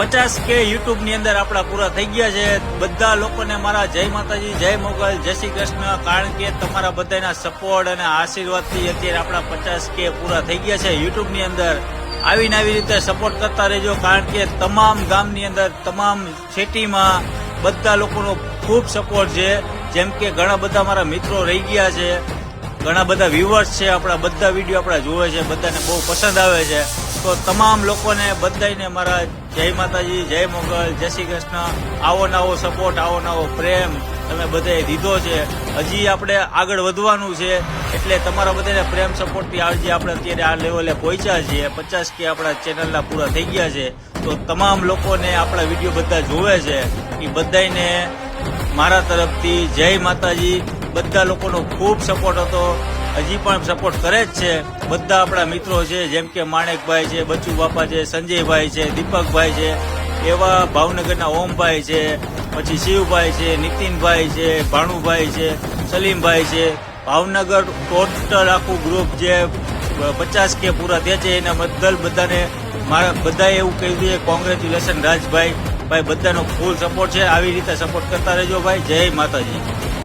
પચાસ કે યુટ્યુબની અંદર આપણા પૂરા થઈ ગયા છે. બધા લોકોને મારા જય માતાજી, જય મોગલ, જય શ્રી કૃષ્ણ. કારણ કે તમારા બધાના સપોર્ટ અને આશીર્વાદથી અત્યારે આપણા પચાસ કે પૂરા થઈ ગયા છે યુટ્યુબની અંદર. આવીને આવી રીતે સપોર્ટ કરતા રહેજો, કારણ કે તમામ ગામની અંદર, તમામ સિટીમાં બધા લોકોનો ખૂબ સપોર્ટ છે. જેમ કે ઘણા બધા મારા મિત્રો રહી ગયા છે. ઘણા બધા વ્યુઅર્સ છે. આપણા બધા વીડિયો આપણા જોવે છે. બધાને બહુ પસંદ આવે છે. તો તમામ લોકોને બધાને મારા જય માતાજી, જય મોગલ, જય શ્રી કૃષ્ણ. આવો નવો સપોર્ટ આવો નવો પ્રેમ તમે બધાએ દીધો છે. હજી આપણે આગળ વધવાનું છે. એટલે તમારા બધાને પ્રેમ સપોર્ટથી આજે આપણે અત્યારે આ લેવલે પહોંચ્યા છીએ. પચાસ કે આપણા ચેનલના પૂરા થઈ ગયા છે. તો તમામ લોકોને આપણા વીડિયો બધા જોવે છે એ બધાને મારા તરફથી જય માતાજી. બધા લોકોનો ખૂબ સપોર્ટ હતો. હજી પણ સપોર્ટ કરે જ છે. બધા આપણા મિત્રો છે, જેમ કે માણેકભાઈ છે, બચ્ચુ બાપા છે, સંજયભાઈ છે, દીપકભાઈ છે, એવા ભાવનગરના ઓમભાઈ છે, પછી શિવભાઈ છે, નીતિનભાઈ છે, ભાણુભાઈ છે, સલીમભાઈ છે. ભાવનગર ટોટલ આખું ગ્રુપ જે પચાસ કે પૂરા થયા છે, એના બદલ બધાને મારા, બધાએ એવું કહી દીધું કોંગ્રેચ્યુલેશન રાજભાઈ. ભાઈ, બધાનો ફૂલ સપોર્ટ છે. આવી રીતે સપોર્ટ કરતા રહેજો ભાઈ. જય માતાજી.